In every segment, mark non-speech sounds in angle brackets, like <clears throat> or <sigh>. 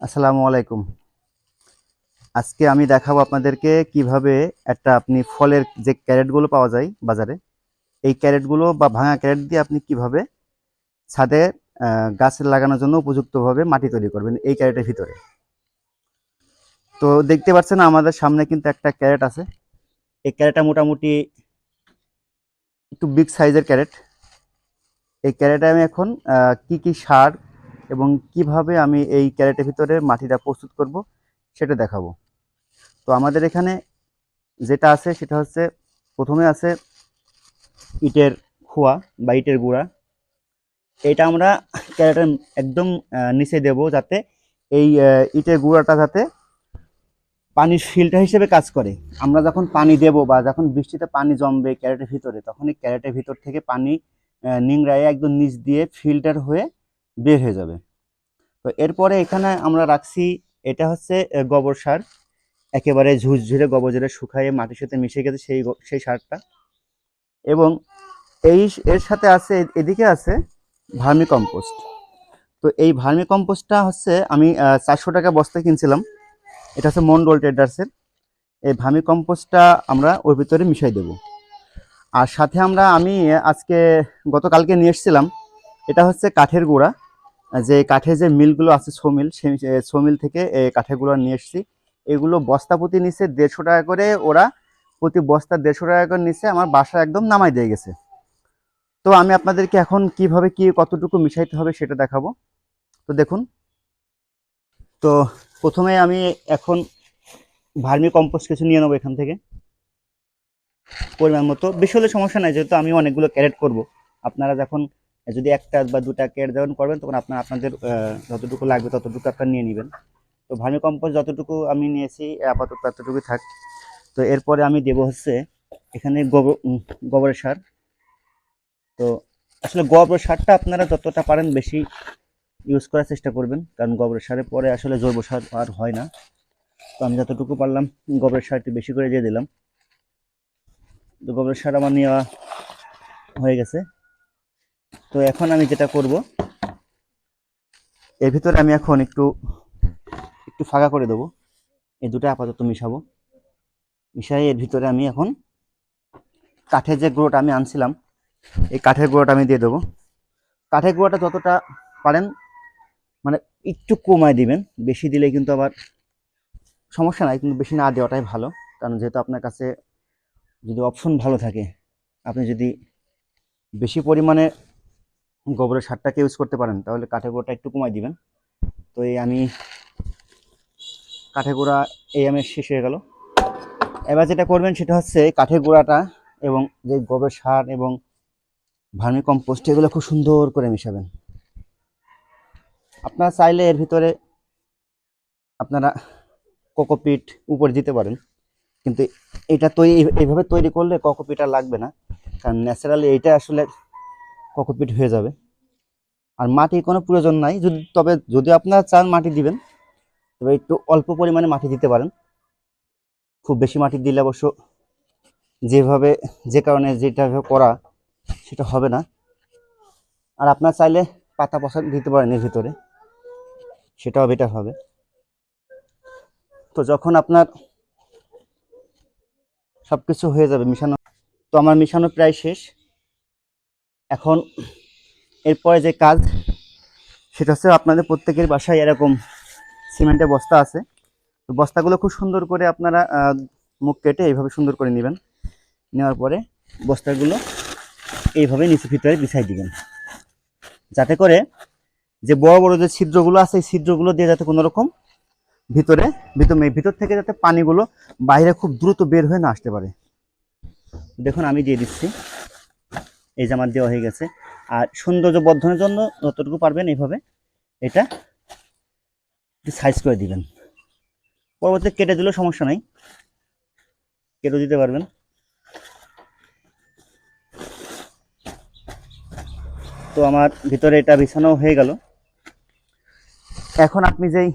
আসসালামু আলাইকুম। আজকে আমি দেখাবো আপনাদেরকে কীভাবে একটা আপনি ফলের যে ক্যারেটগুলো পাওয়া যায় বাজারে এই ক্যারেটগুলো বা ভাঙা ক্যারেট দিয়ে আপনি কীভাবে ছাদে আহ, গাছে লাগানোর জন্য উপযুক্তভাবে মাটি তৈরি করবেন এই ক্যারেটের ভিতরে। তো দেখতে পাচ্ছেন আমাদের সামনে কিন্তু একটা ক্যারেট আছে। এই ক্যারেটটা মোটামুটি একটু বিগ সাইজের ক্যারেট। এই ক্যারেটে আমি এখন কি কি সার এবং কীভাবে আমি এই ক্যারেটের ভিতরে মাটিটা প্রস্তুত করব, সেটা দেখাবো। তো আমাদের এখানে যেটা আছে, সেটা হচ্ছে প্রথমে আছে ইটের খোয়া বা ইটের গুঁড়া। এটা আমরা ক্যারেটের একদম নিচে দেব যাতে এই ইটের গুঁড়াটা যাতে পানির ফিল্টার হিসেবে কাজ করে। আমরা যখন পানি দেব বা যখন বৃষ্টিতে পানি জমবে ক্যারেটের ভিতরে তখন এই ক্যারেটের ভিতর থেকে পানি নিংড়ায় একদম নিচ দিয়ে ফিল্টার হয়ে বের হয়ে যাবে। তো এরপরে এখানে আমরা রাখছি, এটা হচ্ছে গোবর সার। একেবারে ঝুরঝুরে গোবর যেটা শুকায়ে মাটির সাথে মিশে গেছে সেই সেই সারটা। এবং এই এর সাথে আছে এদিকে আছে ভার্মি কম্পোস্ট তো এই ভার্মি কম্পোস্টটা হচ্ছে, আমি চারশো টাকা বস্তা কিনছিলাম। এটা হচ্ছে মন্ডল ট্রেডার্সের। এই ভার্মি কম্পোস্টটা আমরা ওর ভিতরে মিশাই দেব। আর সাথে আমরা, আমি আজকে গতকালকে নিয়ে এসেছিলাম এটা হচ্ছে কাঠের গুঁড়া। যে কাঠের যে মিলগুলো আছে ছো মিল সেই ছো থেকে এই কাঠেরগুলো নিয়ে এসেছি। এগুলো বস্তা প্রতি নিচে দেড়শো টাকা করে, ওরা প্রতি বস্তা দেড়শো টাকা করে নিচে আমার বাসা একদম নামাই দিয়ে গেছে। তো আমি আপনাদেরকে এখন কীভাবে কি, কতটুকু মিশাইতে হবে সেটা দেখাবো। তো দেখুন। তো প্রথমে আমি এখন ভার্মি কম্পোস্ট কিছু নিয়ে নেব এখান থেকে। পরিমাণ মতো। বেশি হলে সমস্যা নাই, যেহেতু আমি অনেকগুলো ক্যারেট করব। আপনারা যখন যদি একটা বা দুটা ক্যারেট যখন করবেন, তখন আপনার, আপনাদের যতটুকু লাগবে ততটুকু আপনারা নিয়ে নেবেন। তো ভার্মি কম্পোস্ট যতটুকু আমি নিয়েছি আপাতত ততটুকুই থাক। তো এরপরে আমি দেব হচ্ছে এখানে গোবর গোবরের সার। তো আসলে গোবর সারটা আপনারা যতটা পারেন বেশি ইউজ করার চেষ্টা করবেন, কারণ গোবরের সারের পরে আসলে জৈব সার আর হয় না। তো আমি যতটুকু পারলাম গোবরের সারটি বেশি করে দিয়ে দিলাম। তো গোবরের সার আমার নেওয়া হয়ে গেছে। তো এখন আমি যেটা করব, এর ভিতরে আমি এখন একটু একটু ফাঁকা করে দেবো। এই দুটো আপাতত মিশাবো। মিশাই এর ভিতরে আমি এখন কাঠের যে গুঁড়োটা আমি আনছিলাম, এই কাঠের গুঁড়োটা আমি দিয়ে দেবো। কাঠের গুঁড়োটা যতটা পারেন মানে একটু কমায় দিবেন। বেশি দিলে কিন্তু আবার সমস্যা নাই, কিন্তু বেশি না দেওয়াটাই ভালো। কারণ যেহেতু আপনার কাছে যদি অপশন ভালো থাকে, আপনি যদি বেশি পরিমাণে গোবরের সারটাকে ইউজ করতে পারেন। তাহলে কাঠের গুঁড়োটা একটু কমায় দিবেন। তো এই আমি কাঠের গুঁড়া এই আমার শেষ হয়ে গেল। এবার যেটা করবেন সেটা হচ্ছে কাঠের গুঁড়াটা এবং যে গোবর সার এবং ভার্মি কম্পোস্ট, এগুলো খুব সুন্দর করে মিশাবেন। আপনারা চাইলে এর ভিতরে আপনারা কোকোপিট উপরে দিতে পারেন। কিন্তু এটা তৈরি এইভাবে তৈরি করলে কোকোপিট আর লাগবে না। কারণ ন্যাচারালি এইটা আসলে কোকোপিট হয়ে যাবে। আর মাটির কোনো প্রয়োজন নাই। যদি, তবে যদি আপনারা চান মাটি দিবেন, তবে একটু অল্প পরিমাণে মাটি দিতে পারেন। খুব বেশি মাটি দিলে অবশ্য যেভাবে, যে কারণে যেটা করা, সেটা হবে না। আর আপনার চাইলে পাতা পচা দিতে পারেন এর ভিতরে। সেটাও বেটার হবে। তো যখন আপনার সব কিছু হয়ে যাবে মিশানো, তো আমার মিশানো প্রায় শেষ। এখন এরপরে যে কাজ, সেটা হচ্ছে আপনাদের প্রত্যেকের বাসায় এরকম সিমেন্টের বস্তা আছে। তো বস্তাগুলো খুব সুন্দর করে আপনারা মুখ কেটে এইভাবে সুন্দর করে নেবেন। নেওয়ার পরে বস্তাগুলো এইভাবে নিচে ভিতরে বিছাই দিবেন। যাতে করে যে বড় বড় যে ছিদ্রগুলো আছে, এই ছিদ্রগুলো দিয়ে যাতে কোনো রকম ভিতরে ভিতর ভিতর থেকে যাতে পানিগুলো বাইরে খুব দ্রুত বের হয়ে না আসতে পারে। দেখুন, আমি দিয়ে দিচ্ছি। এই যে আমার দেওয়া হয়ে গেছে। আর সৌন্দর্য বর্ধনের জন্য যতটুকু পারবেন এইভাবে এটা সাইজ করে দিবেন। পরবর্তীতে কেটে দিলেও সমস্যা নাই। কেটে দিতে পারবেন। তো আমার ভিতরে এটা বিছানো হয়ে গেল। এখন আপনি যেই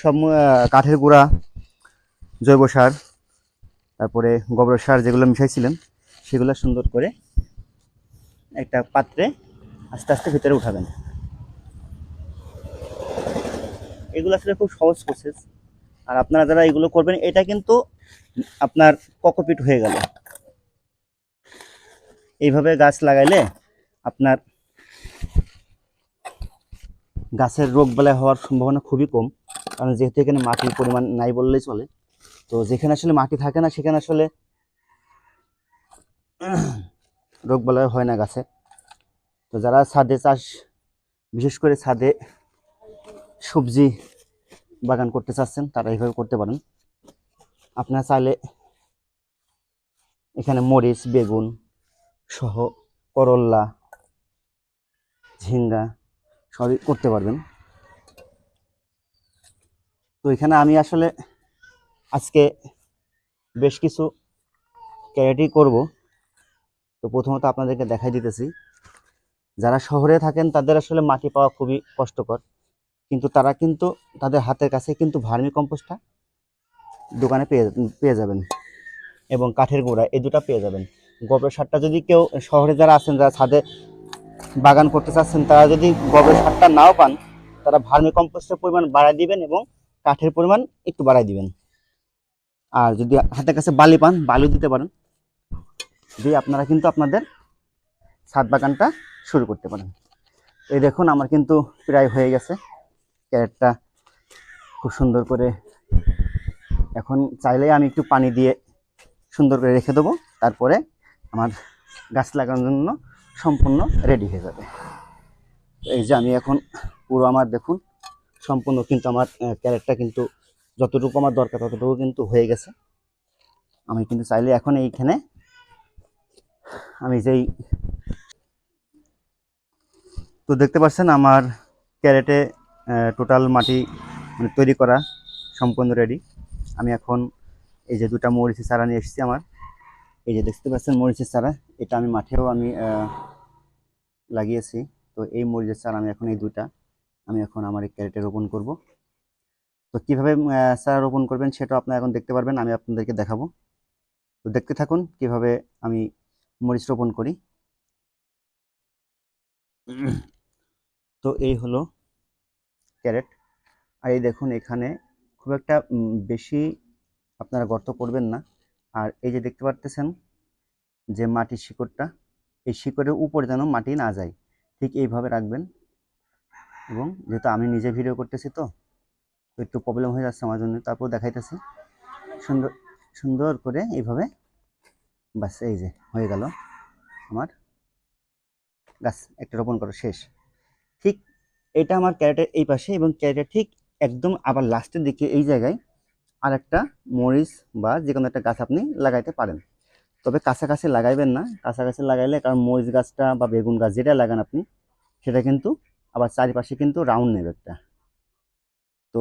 সব কাঠের গুঁড়া, জৈব সার, তারপরে গোবর সার যেগুলো মিশাইছিলেন সেগুলো সুন্দর করে একটা পাত্রে আস্তে আস্তে ভিতরে উঠাবেন। এগুলো আসলে খুব সহজ প্রসেস আর আপনারা যারা এগুলো করবেন, এটা কিন্তু আপনার ককপিট হয়ে গেল। এইভাবে গাছ লাগাইলে আপনার গাছের রোগ বালাই হওয়ার সম্ভাবনা খুবই কম। কারণ যেহেতু এখানে মাটির পরিমাণ নাই বললেই চলে। তো যেখানে আসলে মাটি থাকে না, সেখানে আসলে <clears throat> রোগ বালাই হয় না গাছে। তো যারা ছাদে চাষ, বিশেষ করে ছাদে সবজি বাগান করতে চাচ্ছেন, তারা এইভাবে করতে পারেন। আপনারা চাইলে এখানে মরিচ, বেগুন সহ করল্লা ঝিঙ্গা সবই করতে পারবেন। তো এখানে আমি আসলে আজকে বেশ কিছু ক্যারেটই করব। তো প্রথমত আপনাদেরকে দেখাই দিতেছি। যারা শহরে থাকেন, তাদের আসলে মাটি পাওয়া খুবই কষ্টকর। কিন্তু তারা কিন্তু তাদের হাতের কাছে কিন্তু ভার্মি কম্পোস্টটা দোকানে পেয়ে পেয়ে যাবেন এবং কাঠের গোড়া, এই দুটো পেয়ে যাবেন। গোবর সারটা যদি কেউ, শহরে যারা আছেন, যারা ছাদে বাগান করতে চাচ্ছেন, তারা যদি গোবর সারটা নাও পান, তারা ভার্মি কম্পোস্টের পরিমাণ বাড়ায় দিবেন এবং কাঠের পরিমাণ একটু বাড়ায় দিবেন। আর যদি হাতের কাছে বালি পান, বালিও দিতে পারেন। দিয়ে আপনারা কিন্তু আপনাদের ছাদ বাগানটা শুরু করতে পারেন। এই দেখুন, আমার কিন্তু প্রায় হয়ে গেছে। ক্যারেটটা খুব সুন্দর করে এখন চাইলে আমি একটু পানি দিয়ে সুন্দর করে রেখে দেবো। তারপরে আমার গাছ লাগানোর জন্য সম্পূর্ণ রেডি হয়ে যাবে। এই যে আমি এখন পুরো আমার দেখুন, সম্পূর্ণ কিন্তু আমার ক্যারেটটা কিন্তু যতটুকু আমার দরকার ততটুকু কিন্তু হয়ে গেছে। আমি কিন্তু চাইলে এখন এইখানে আমি যেই তো দেখতে পাচ্ছেন আমার ক্যারেটে টোটাল মাটি মানে তৈরি করা সম্পূর্ণ রেডি আমি এখন এই যে দুটা মরিচের চারা নিয়ে এসেছি আমার। এই যে দেখতে পাচ্ছেন মরিচের চারা, এটা আমি মাঠেও আমি লাগিয়েছি। তো এই মরিচের চারা আমি এখন এই দুটা আমি এখন আমার এই ক্যারেটে রোপণ করব। তো কীভাবে চারা রোপণ করবেন সেটা আপনারা এখন দেখতে পারবেন, আমি আপনাদেরকে দেখাবো। তো দেখতে থাকুন কীভাবে আমি মরিচ রোপণ করি। তো এই হলো ক্যারেট। আর এই দেখুন এখানে খুব একটা বেশি আপনারা গর্ত করবেন না। আর এই যে দেখতে পারতেছেন যে মাটির শিকড়টা, এই শিকড়ের উপরে যেন মাটি না যায়, ঠিক এইভাবে রাখবেন। এবং যেহেতু আমি নিজে ভিডিও করতেছি তো একটু প্রবলেম হয়ে যাচ্ছে আমার জন্য, তারপর দেখাইতেছি। সুন্দর সুন্দর করে এইভাবে বাস, এই যে, হয়ে গেল আমার। গাছ, একটা রোপণ করা শেষ। ঠিক এটা আমার ক্যারেটের এই পাশে এবং ক্যারেটের ঠিক একদম আবার লাস্টের দিকে এই জায়গায় আর একটা মরিচ বা যে কোনো একটা গাছ আপনি লাগাইতে পারেন। তবে কাছাকাছি লাগাইবেন না। কাছাকাছি লাগাইলে কারণ মরিচ গাছটা বা বেগুন গাছ যেটা লাগান আপনি, সেটা কিন্তু আবার চারিপাশে কিন্তু রাউন্ড নেবে একটা। তো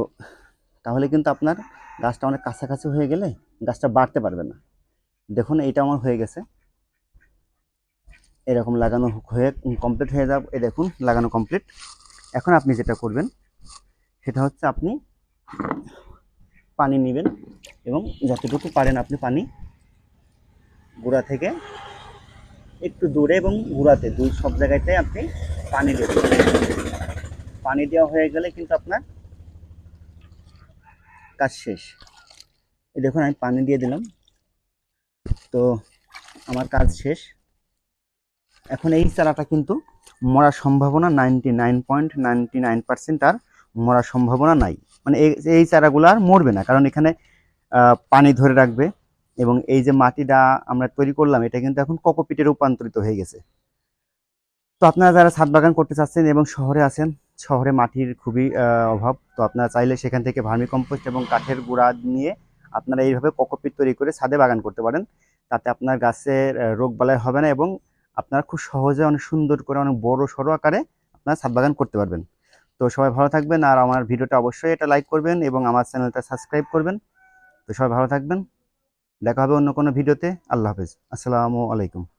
তাহলে কিন্তু আপনার গাছটা অনেক কাছাকাছি হয়ে গেলে গাছটা বাড়তে পারবে না। দেখুন এটা আমার হয়ে গেছে। এরকম লাগানো হয়ে কমপ্লিট হয়ে যাবে। এই দেখুন, লাগানো কমপ্লিট এখন আপনি যেটা করবেন, সেটা হচ্ছে আপনি পানি নেবেন এবং যতটুকু পারেন আপনি পানি গুঁড়া থেকে একটু দূরে এবং গুঁড়াতে, দুই সব জায়গাতে আপনি পানি দেবেন। পানি দেওয়া হয়ে গেলে কিন্তু আপনার কাজ শেষ। এই দেখুন, আমি পানি দিয়ে দিলাম। তো আমার কাজ শেষ। এখন এই চারাটা কিন্তু মরার সম্ভাবনা ninety nine point ninety nine percent আর মরার সম্ভাবনা নাই। মানে এই চারাগুলো আর মরবে না, কারণ এখানে পানি ধরে রাখবে এবং এই যে মাটিটা আমরা তৈরি করলাম, এটা কিন্তু এখন কোকোপিটে রূপান্তরিত হয়ে গেছে। তো আপনারা যারা ছাদ বাগান করতে চাচ্ছেন এবং শহরে আছেন, শহরে মাটির খুবই অভাব, তো আপনারা চাইলে সেখান থেকে ভার্মি কম্পোস্ট এবং কাঠের গুঁড়া নিয়ে আপনারা এইভাবে কোকোপিট তৈরি করে ছাদে বাগান করতে পারেন। তাতে আপনার গাছের রোগ বালাই হবে না এবং আপনারা খুব সহজে অনেক সুন্দর করে অনেক বড়, সরো আকারে আপনারা ছাদ বাগান করতে পারবেন। তো সবাই ভালো থাকবেন আর আমার ভিডিওটা অবশ্যই এটা লাইক করবেন এবং আমার চ্যানেলটা সাবস্ক্রাইব করবেন। তো সবাই ভালো থাকবেন। দেখা হবে অন্য কোনো ভিডিওতে। আল্লাহ হাফেজ। আসসালামু আলাইকুম।